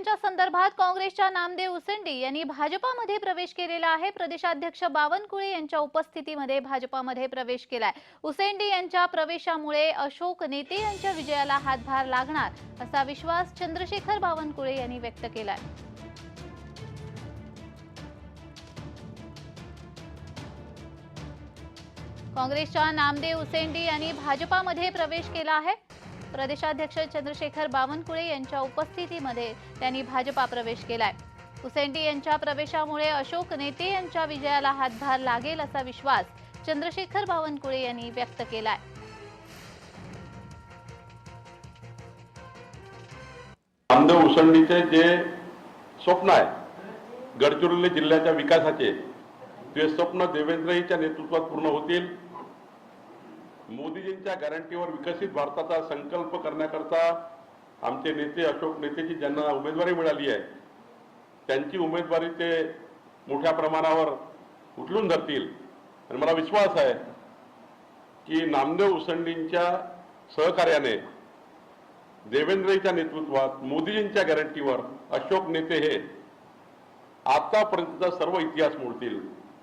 यांच्या संदर्भात काँग्रेसच्या नामदेव उसंडी यांनी भाजपामध्ये प्रवेश केलेला आहे. प्रदेशाध्यक्ष बावनकुळे यांच्या उपस्थितीमध्ये भाजपामध्ये प्रवेश केलाय. उसेंडी यांच्या प्रवेशामुळे अशोक नेते यांच्या विजयाला हातभार लागणार असा विश्वास चंद्रशेखर बावनकुळे यांनी व्यक्त केलाय. काँग्रेसच्या नामदेव उसेंडी यांनी भाजपामध्ये प्रवेश केला आहे. प्रदेशाध्यक्ष चंद्रशेखर बावनकुळे यांच्या उपस्थितीमध्ये त्यांनी भाजपा प्रवेश केलाय. उसेंडी यांच्या प्रवेशामुळे अशोक नेते यांच्या विजयाला हातभार लागेल असा विश्वास चंद्रशेखर बावनकुळे यांनी व्यक्त केलाय. नामदेव उसंडीचे जे स्वप्न आहे गडचिरोली जिल्ह्याच्या विकासाचे ते स्वप्न देवेंद्रजीच्या नेतृत्वात पूर्ण होतील. मोदीजींच्या गॅरंटीवर विकसित भारताचा संकल्प करण्याकरता आमचे नेते अशोक नेतेची ज्यांना उमेदवारी मिळाली आहे त्यांची उमेदवारी ते मोठ्या प्रमाणावर उचलून धरतील. आणि मला विश्वास आहे की नामदेव उसंडींच्या सहकार्याने देवेंद्रजीच्या नेतृत्वात मोदीजींच्या गॅरंटीवर अशोक नेते हे आतापर्यंतचा सर्व इतिहास मोडतील.